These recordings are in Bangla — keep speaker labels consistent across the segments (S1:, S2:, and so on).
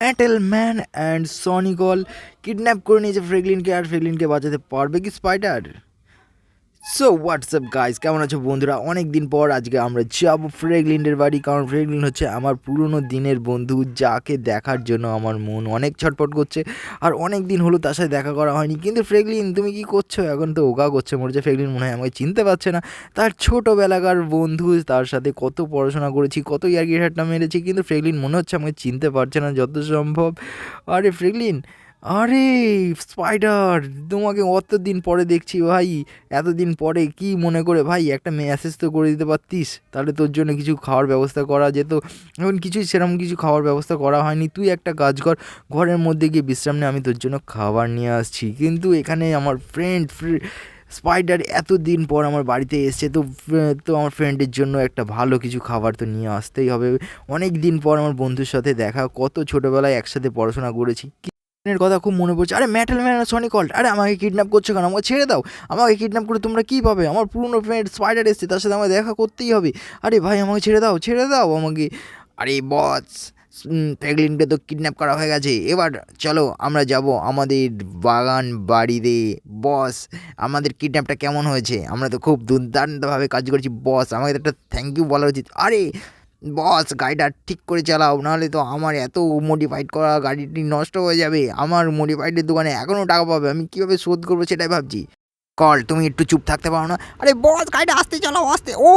S1: মেটাল ম্যান অ্যান্ড সনিকল কিডন্যাপ করে নিয়েছে ফ্রেগলিনকে আর ফ্রেগলিনকে বাঁচাতে পারবে কি স্পাইডার সো হোয়াটসঅ্যাপ গাইজ কেমন আছো বন্ধুরা? অনেক দিন পর আজকে আমরা যাব ফ্রেগলিনের বাড়ি, কারণ ফ্রেগলিন হচ্ছে আমার পুরনো দিনের বন্ধু, যাকে দেখার জন্য আমার মন অনেক ছটপট করছে। আর অনেক দিন হলো তার সাথে দেখা করা হয়নি। কিন্তু ফ্রেগলিন, তুমি কি করছ? এখন তো ওগা করছে। হচ্ছে ফ্রেগলিন মনে হয় আমাকে চিনতে পারছে না। তার ছোটোবেলাকার বন্ধু, তার সাথে কত পড়াশোনা করেছি, কত ইয়ার্কি হাটটা মেরেছি, কিন্তু ফ্রেগলিন মনে হচ্ছে আমাকে চিনতে পারছে না যত সম্ভব। আরে ফ্রেগলিন আরে স্পাইডার তোমাকে অত দিন পরে দেখছি ভাই। এতদিন পরে কি মনে করে, ভাই, একটা মেসেজ তো করে দিতে পারতিস। তাহলে তোর জন্য কিছু খাওয়ার ব্যবস্থা করা যেত। এখন কিছুই সেরকম কিছু খাওয়ার ব্যবস্থা করা হয়নি। তুই একটা কাজ কর, ঘরের মধ্যে গিয়ে বিশ্রাম নিয়ে আমি তোর জন্য খাবার নিয়ে আসছি। কিন্তু এখানে আমার ফ্রেন্ড স্পাইডার এতদিন পর আমার বাড়িতে এসছে, তো তো আমার ফ্রেন্ডের জন্য একটা ভালো কিছু খাবার তো নিয়ে আসতেই হবে। অনেক দিন পর আমার বন্ধুর সাথে দেখা, কত ছোটোবেলায় একসাথে পড়াশোনা করেছি। এর কথা খুব মনে পড়ছে। আরে মেটাল ম্যান সনি কল্ট আরে আমাকে কিডন্যাপ করছ কেন? আমাকে ছেড়ে দাও। আমাকে কিডন্যাপ করে তোমরা কী পাবে? আমার পুরনো ফ্রেন্ড স্পাইডার এসছে, তার সাথে আমাকে দেখা করতেই হবে। আরে ভাই, আমাকে ছেড়ে দাও ছেড়ে দাও আমাকে। আরে বস প্রেগলিনকে তো কিডন্যাপ করা হয়ে গেছে। এবার চলো, আমরা যাব আমাদের বাগান বাড়িতে। বস আমাদের কিডন্যাপটা কেমন হয়েছে? আমরা তো খুব দুর্দান্তভাবে কাজ করেছি বস আমাকে একটা থ্যাংক ইউ বলা উচিত। আরে বস, গাড়িটা ঠিক করে চালাও, নাহলে তো আমার এত মডিফাইড করা গাড়িটি নষ্ট হয়ে যাবে। আমার মডিফাইডের দোকানে এখনও টাকা পাবে, আমি কীভাবে শোধ করব সেটাই ভাবছি। কল, তুমি একটু চুপ থাকতে পারো না। আরে বস, গাড়িটা আসতে চালাও, আসতে। ও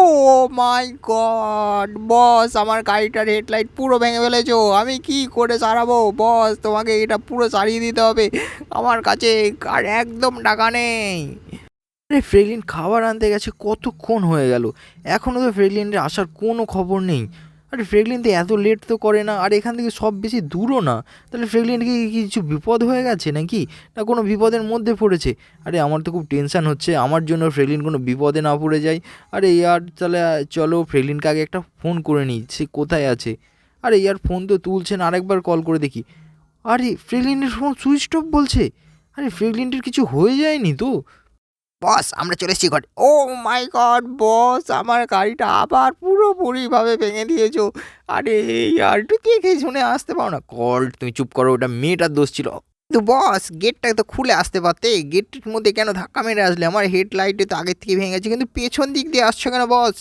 S1: মাই গড বস, আমার গাড়িটার হেডলাইট পুরো ভেঙে ফেলেছো। আমি কি করে সারাবো বস, তোমাকে এটা পুরো সারিয়ে দিতে হবে। আমার কাছে একদম টাকা নেই। আরে ফ্রেগলিন খাবার আনতে গেছে, কতক্ষণ হয়ে গেল? এখনও তো ফ্রেগলিনের আসার কোনো খবর নেই। আরে ফ্রেগলিন তো এত লেট তো করে না, আর এখান থেকে সব বেশি দূরও না। তাহলে ফ্রেগলিন কি কিছু বিপদ হয়ে গেছে নাকি? না কোনো বিপদের মধ্যে পড়েছে? আরে আমার তো খুব টেনশন হচ্ছে, আমার জন্য ফ্রেগলিন কোনো বিপদে না পড়ে যায় আরে ইয়ার, তাহলে চলো ফ্রেগলিনকে আগে একটা ফোন করে নিই, সে কোথায় আছে? আরে ইয়ার ফোন তো তুলছে না, আরেকবার কল করে দেখি। আরে ফ্রেগলিনের ফোন সুইচ অফ বলছে? আরে ফ্রেগলিনটির কিছু হয়ে যায়নি তো? বস, আমরা চলে এসেছি ঘর। ও মাই গড বস, আমার গাড়িটা আবার পুরোপুরিভাবে ভেঙে দিয়েছ। আরে আর একটু দেখে শুনে আসতে পারো না। কল তুমি চুপ করো, ওটা মেয়েটার দোষ ছিল। কিন্তু বস গেটটা তো খুলে আসতে পারতে। গেটের মধ্যে কেন ধাক্কা মেরে আসলে? আমার হেডলাইটে তো আগের থেকে ভেঙে গেছে। কিন্তু পেছন দিক দিয়ে আসছো কেন বস?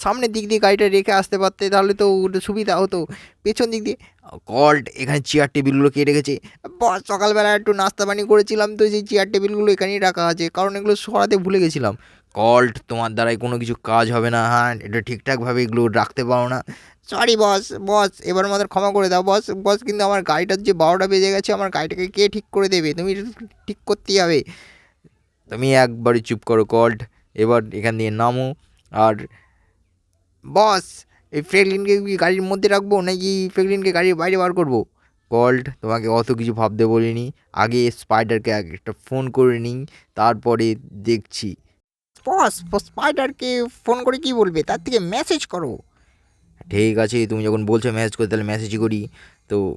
S1: সামনের দিক দিয়ে গাড়িটা রেখে আসতে পারতে, তাহলে তো সুবিধা হতো। পেছন দিক দিয়ে কল্ট এখানে চেয়ার টেবিলগুলো কে রেখেছে বস, সকালবেলা একটু নাস্তা পানি করেছিলাম তো সেই চেয়ার টেবিলগুলো এখানেই রাখা আছে। কারণ এগুলো সরাতে ভুলে গেছিলাম। কল্ট তোমার দ্বারাই কোনো কিছু কাজ হবে না। হ্যাঁ এটা ঠিকঠাকভাবে এগুলো রাখতে পারো না। সরি বস বস এবার আমাদের ক্ষমা করে দাও বস বস কিন্তু আমার গাড়িটার যে বারোটা বেজে গেছে, আমার গাড়িটাকে কে ঠিক করে দেবে? তুমি ঠিক করতেই হবে। তুমি একবারই চুপ করো কল্ট এবার এখান দিয়ে নামো, আর বস এই ফ্রেগলিনকে কি গাড়ির মধ্যে রাখব, নাকি ফ্রেগলিনকে গাড়ির বাইরে বার করব? কল্ট তোমাকে অত কিছু ভাবতে বলিনি, আগে স্পাইডারকে একটা ফোন করে নিই, তারপরে দেখছি। বস স্পাইডারকে ফোন করে কি বলবে? তার থেকে মেসেজ করো। ঠিক আছে, তুমি যখন বলছো মেসেজ করে, তাহলে মেসেজই করি। তো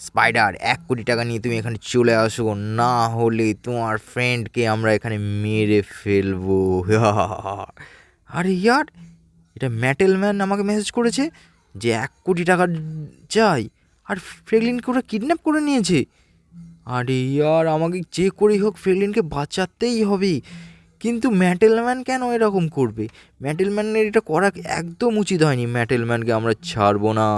S1: স্পাইডার এক কোটি টাকা নিয়ে তুমি এখানে চলে আসো, না হলে তোমার ফ্রেন্ডকে আমরা এখানে মেরে ফেলব। আরে ইয়ার, এটা ম্যাটেল ম্যান আমাকে মেসেজ করেছে যে এক কোটি টাকা চাই, আর ফ্রেগলিনকে ওরা কিডন্যাপ করে নিয়েছে। আরে ইয়ার, আমাকে যে করেই হোক, ফ্রেগলিনকে বাঁচাতেই হবে। কিন্তু ম্যাটেলম্যান কেন এরকম করবে? ম্যাটেলম্যানের এটা করা একদম উচিত হয়নি। ম্যাটেলম্যানকে আমরা ছাড়বো না।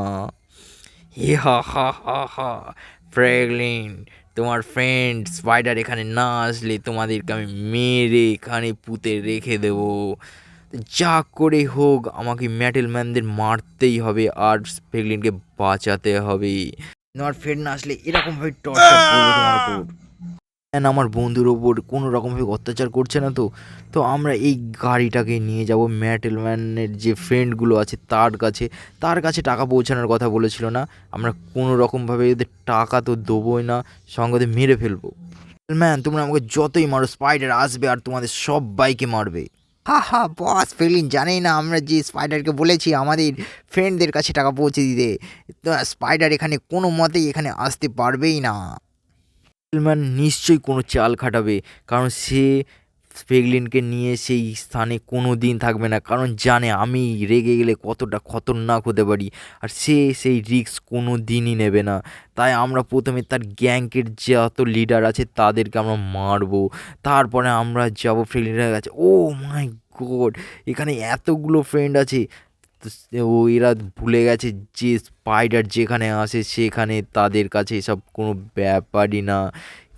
S1: হে হা হা হা। হা ফ্রেগলিন তোমার ফ্রেন্ড স্পাইডার এখানে না আসলে তোমাদেরকে আমি মেরে এখানে পুঁতে রেখে দেবো। যা করে হোক, আমাকে ম্যাটেলম্যানদের মারতেই হবে আর ফ্রেগলিনকে বাঁচাতে হবে। তোমার ফ্রেন্ড না আসলে এরকমভাবে টর্চার করব তোমার ম্যান আমার বন্ধুর ওপর কোনো রকমভাবে অত্যাচার করছে না তো? তো আমরা এই গাড়িটাকে নিয়ে যাব। ম্যাটেল ম্যানের যে ফ্রেন্ডগুলো আছে, তার কাছে। তার কাছে টাকা পৌঁছানোর কথা বলেছিল না? আমরা কোনো রকমভাবে এদের টাকা তো দেবোই না, সঙ্গে মেরে ফেলব। ম্যান তোমরা আমাকে যতই মারো স্পাইডার আসবে আর তোমাদের সব বাইকে মারবে। হা হা বস ফেলিন, জানেই না আমরা যে স্পাইডারকে বলেছি, আমাদের ফ্রেন্ডদের কাছে টাকা পৌঁছে দিতে। তো স্পাইডার এখানে কোনো মতেই এখানে আসতে পারবেই না। ম্যান নিশ্চয়ই কোনো চাল খাটাবে, কারণ সে ফ্রেগলিনকে নিয়ে সেই স্থানে কোনো দিন থাকবে না। কারণ জানে আমি রেগে গেলে কতটা খতরনাক হতে পারি, আর সে সেই রিস্ক কোনো দিনই নেবে না। তাই আমরা প্রথমে তার গ্যাংকের যত লিডার আছে তাদেরকে আমরা মারবো। তারপরে আমরা যাব ফ্রেগলিনের কাছে। ও মাই গড এখানে এতগুলো ফ্রেন্ড আছে। ও এরা ভুলে গেছে যে স্পাইডার যেখানে আসে সেখানে তাদের কাছে এসব কোনো ব্যাপারই না।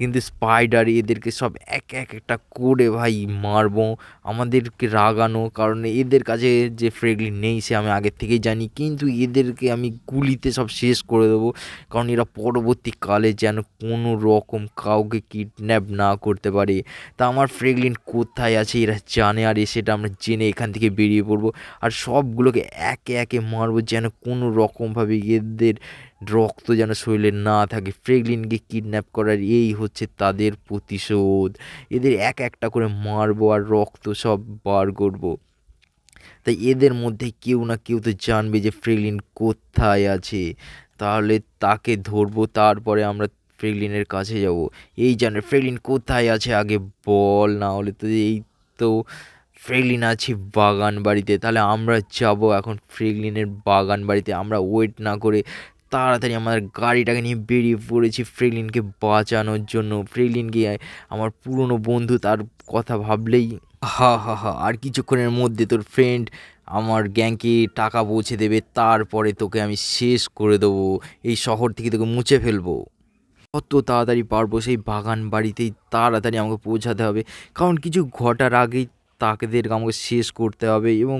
S1: কিন্তু স্পাইডার এদেরকে সব এক এক একটা করে ভাই মারবো, আমাদেরকে রাগানো, কারণ এদের কাছে যে ফ্রেগলি নেই সে আমি আগের থেকেই জানি, কিন্তু এদেরকে আমি গুলিতে সব শেষ করে দেবো, কারণ এরা পরবর্তীকালে যেন কোনো রকম কাউকে কিডন্যাপ না করতে পারে। তা আমার ফ্রেগলিন কোথায় আছে এরা জানে, আর সেটা আমরা জেনে এখান থেকে বেরিয়ে পড়ব, আর সবগুলোকে একে একে মারবো যেন কোনো রকমভাবে এদের রক্ত যেন শরীরে না থাকে ফ্রেগলিনকে কিডন্যাপ করার এই হচ্ছে তাদের প্রতিশোধ। এদের এক একটা করে মারবো আর রক্ত সব বার করব। তাই এদের মধ্যে কেউ না কেউ তো জানবে যে ফ্রেগলিন কোথায় আছে। তাহলে তাকে ধরবো, তারপরে আমরা ফ্রেগলিনের কাছে যাব। এই জানে ফ্রেগলিন কোথায় আছে আগে বল, না হলে তো এই তো ফ্রেগলিন আছে বাগান বাড়িতে তাহলে আমরা যাব এখন ফ্রেগলিনের বাগান বাড়িতে আমরা ওয়েট না করে তাড়াতাড়ি আমাদের গাড়িটাকে নিয়ে বেরিয়ে পড়েছি ফ্রেগলিনকে বাঁচানোর জন্য। ফ্রেগলিনকে আমার পুরনো বন্ধু, তার কথা ভাবলেই, হা হা হা, আর কিছুক্ষণের মধ্যে তোর ফ্রেন্ড আমার গ্যাংকে টাকা পৌঁছে দেবে, তারপরে তোকে আমি শেষ করে দেবো, এই শহর থেকে তোকে মুছে ফেলব। কত তাড়াতাড়ি পারব সেই বাগান বাড়িতেই তাড়াতাড়ি আমাকে পৌঁছাতে হবে। কারণ কিছু ঘটার আগেই তাকেদেরকে আমাকে শেষ করতে হবে এবং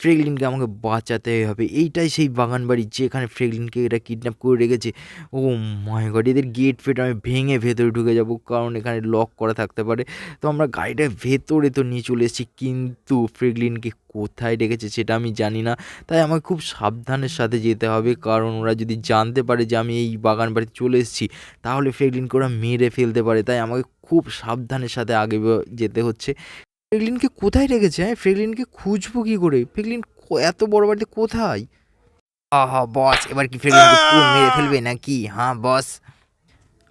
S1: ফ্রেগলিনকে আমাকে বাঁচাতে হবে। এইটাই সেই বাগান বাড়ি যেখানে ফ্রেগলিনকে এটা কিডন্যাপ করে রেখেছে। ও মাই গড এদের গেট ফেট আমি ভেঙে ভেতরে ঢুকে যাব কারণ এখানে লক করা থাকতে পারে। তো আমরা গাড়িটা ভেতরে তো নিয়ে চলে এসেছি, কিন্তু ফ্রেগলিনকে কোথায় রেখেছে সেটা আমি জানি না। তাই আমাকে খুব সাবধানের সাথে যেতে হবে, কারণ ওরা যদি জানতে পারে যে আমি এই বাগান বাড়িতে চলে এসেছি, তাহলে ফ্রেগলিনকে ওরা মেরে ফেলতে পারে। তাই আমাকে খুব সাবধানের সাথে আগে যেতে হচ্ছে। ফ্রেগলিনকে কোথায় রেখেছে হ্যাঁ ফ্রেগলিনকে খুঁজবো কী করে? ফ্রেগলিন এত বড় বাড়িতে কোথায়? আহা বস এবার কি ফ্রেগলিনকে পুরো মেরে ফেলবে নাকি? হ্যাঁ বস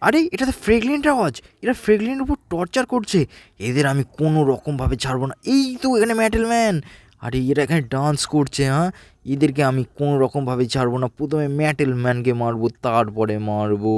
S1: আরে এটা তো ফ্রেগলিনের আওয়াজ এরা ফ্রেগলিনের উপর টর্চার করছে। এদের আমি কোনো রকমভাবে ছাড়বো না। এই তো এখানে মেটাল ম্যান আরে এরা এখানে ডান্স করছে হ্যাঁ? এদেরকে আমি কোনো রকমভাবে ছাড়বো না। প্রথমে মেটাল ম্যানকে মারবো তারপরে মারবো।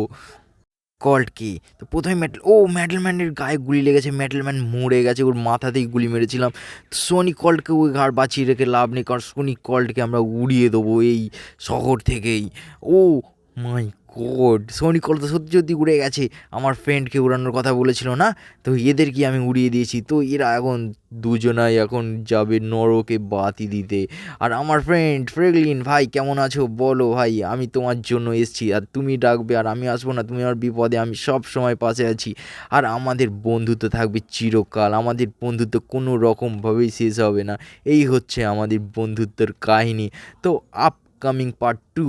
S1: কল্টকে তো প্রথমে মেটাল ও মেটালম্যানের গায়ে গুলি লেগেছে মেটালম্যান মরে গেছে, ওর মাথা মাথাতেই গুলি মেরেছিলাম। সোনি কল্টকে ওই ঘাড় বাঁচিয়ে রেখে লাভ নেই, কারণ সোনি কল্টকে আমরা উড়িয়ে দেবো এই শহর থেকেই। ও মাই গড সোনি কল তো সত্যি সত্যি উড়ে গেছে। আমার ফ্রেন্ডকে উড়ানোর কথা বলেছিল না? তো এদেরকে আমি উড়িয়ে দিয়েছি। তো এরা এখন দুজনাই এখন যাবে নরকে বাতি দিতে। আর আমার ফ্রেন্ড ফ্রেগলিন ভাই, কেমন আছো? বলো ভাই, আমি তোমার জন্য এসেছি। আর তুমি ডাকবে আর আমি আসব না। তুমি আমার বিপদে, আমি সব সময় পাশে আছি। আর আমাদের বন্ধুত্ব থাকবে চিরকাল। আমাদের বন্ধুত্ব কোনো রকমভাবেই শেষ হবে না। এই হচ্ছে আমাদের বন্ধুত্বের কাহিনী। তো আপকামিং পার্ট টু